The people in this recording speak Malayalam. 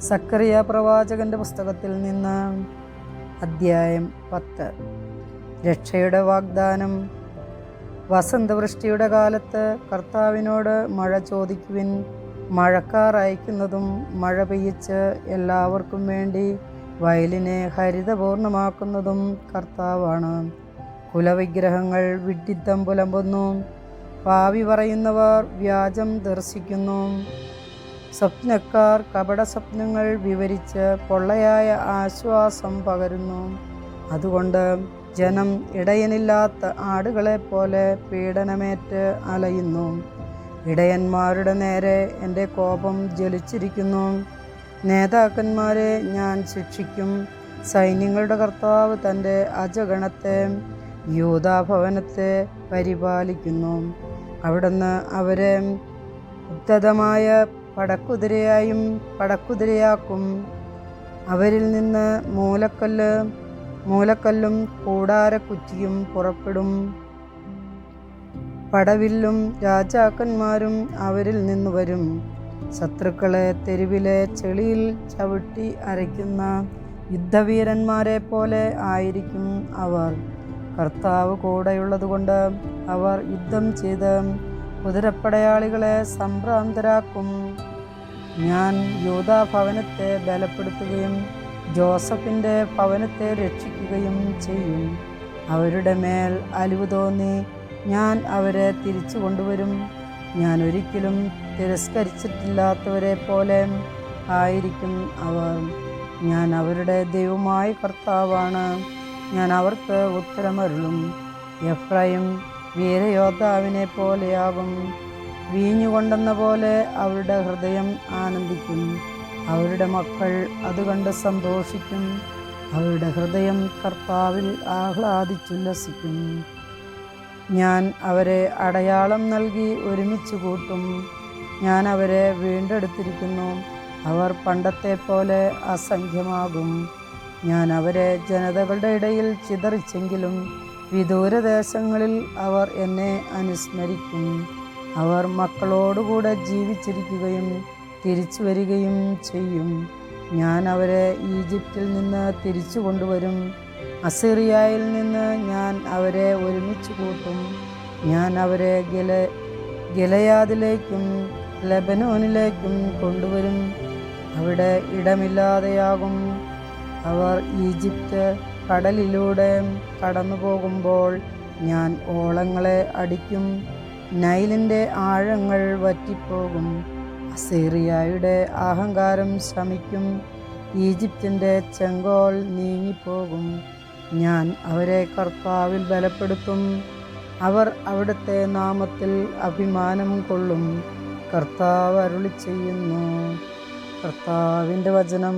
സക്കറിയ പ്രവാചകന്റെ പുസ്തകത്തിൽ നിന്ന് അദ്ധ്യായം പത്ത്. രക്ഷയുടെ വാഗ്ദാനം. വസന്തവൃഷ്ടിയുടെ കാലത്ത് കർത്താവിനോട് മഴ ചോദിക്കുവിൻ. മഴക്കാർ അയക്കുന്നതും മഴ പെയ്യിച്ച് എല്ലാവർക്കും വേണ്ടി വയലിനെ ഹരിതപൂർണമാക്കുന്നതും കർത്താവാണ്. കുലവിഗ്രഹങ്ങൾ വിഡ്ഢിത്തം പുലമ്പുന്നു. പാവി പറയുന്നവർ വ്യാജം ദർശിക്കുന്നു. സ്വപ്നക്കാർ കപട സ്വപ്നങ്ങൾ വിവരിച്ച് പൊള്ളയായ ആശ്വാസം പകരുന്നു. അതുകൊണ്ട് ജനം ഇടയനില്ലാത്ത ആടുകളെ പോലെ പീഡനമേറ്റ് അലയുന്നു. ഇടയന്മാരുടെ നേരെ എന്റെ കോപം ജ്വലിച്ചിരിക്കുന്നു. നേതാക്കന്മാരെ ഞാൻ ശിക്ഷിക്കും. സൈന്യങ്ങളുടെ കർത്താവ് തന്റെ അജഗണത്തെ യൂതാഭവനത്തെ പരിപാലിക്കുന്നു. അവിടുന്ന് അവരെ ഉദ്ധതമായ പടക്കുതിരയായും പടക്കുതിരയാക്കും. അവരിൽ നിന്ന് മൂലക്കല്ല് മൂലക്കല്ലും കൂടാരക്കുറ്റിയും പുറപ്പെടും. പടവില്ലും രാജാക്കന്മാരും അവരിൽ നിന്ന് വരും. ശത്രുക്കളെ തെരുവിലെ ചെളിയിൽ ചവിട്ടി അരയ്ക്കുന്ന യുദ്ധവീരന്മാരെ പോലെ ആയിരിക്കും അവർ. കർത്താവ് കൂടെയുള്ളതുകൊണ്ട് അവർ യുദ്ധം ചെയ്ത് കുതിരപ്പടയാളികളെ സംഭ്രാന്തരാക്കും. ഞാൻ യൂതാ ഭവനത്തെ ബലപ്പെടുത്തുകയും ജോസഫിന്റെ ഭവനത്തെ രക്ഷിക്കുകയും ചെയ്യും. അവരുടെ മേൽ അലിവ് തോന്നി ഞാൻ അവരെ തിരിച്ചു കൊണ്ടുവരും. ഞാൻ ഒരിക്കലും തിരസ്കരിച്ചിട്ടില്ലാത്തവരെ പോലെ ആയിരിക്കും അവർ. ഞാൻ അവരുടെ ദൈവമായ കർത്താവാണ്. ഞാൻ അവർക്ക് ഉത്തരമരുളും. എഫ്രൈം വീരയോദ്ധാവിനെ പോലെയാകും വീഞ്ഞുകൊണ്ടെന്ന പോലെ അവരുടെ ഹൃദയം ആനന്ദിക്കും. അവരുടെ മക്കൾ അത് കണ്ട് സന്തോഷിക്കും. അവരുടെ ഹൃദയം കർത്താവിൽ ആഹ്ലാദിച്ചുല്ലസിക്കും ഞാൻ അവരെ അടയാളം നൽകി ഒരുമിച്ച് കൂട്ടും. ഞാൻ അവരെ വീണ്ടെടുത്തിരിക്കുന്നു. അവർ പണ്ടത്തെ പോലെ അസംഖ്യമാകും. ഞാൻ അവരെ ജനതകളുടെ ഇടയിൽ ചിതറിച്ചെങ്കിലും വിദൂരദേശങ്ങളിൽ അവർ എന്നെ അനുസ്മരിക്കും. അവർ മക്കളോടുകൂടെ ജീവിച്ചിരിക്കുകയും തിരിച്ചു വരികയും ചെയ്യും. ഞാൻ അവരെ ഈജിപ്തിൽ നിന്ന് തിരിച്ചു കൊണ്ടുവരും. അസീറിയയിൽ നിന്ന് ഞാൻ അവരെ ഒരുമിച്ച് കൂട്ടും. ഞാൻ അവരെ ഗല ഗലയാദിലേക്കും ലബനോനിലേക്കും കൊണ്ടുവരും. അവിടെ ഇടമില്ലാതെയാകും. അവർ ഈജിപ്റ്റ് കടലിലൂടെ കടന്നു പോകുമ്പോൾ ഞാൻ ഓളങ്ങളെ അടിക്കും. നൈലിന്റെ ആഴങ്ങൾ വറ്റിപ്പോകും. അസീറിയയുടെ അഹങ്കാരം ശമിക്കും. ഈജിപ്തിന്റെ ചെങ്കോൽ നീങ്ങിപ്പോകും. ഞാൻ അവരെ കർത്താവിൽ ബലപ്പെടുത്തും. അവർ അവിടുത്തെ നാമത്തിൽ അഭിമാനം കൊള്ളും. കർത്താവ് അരുളി ചെയ്യുന്നു കർത്താവിന്റെ വചനം.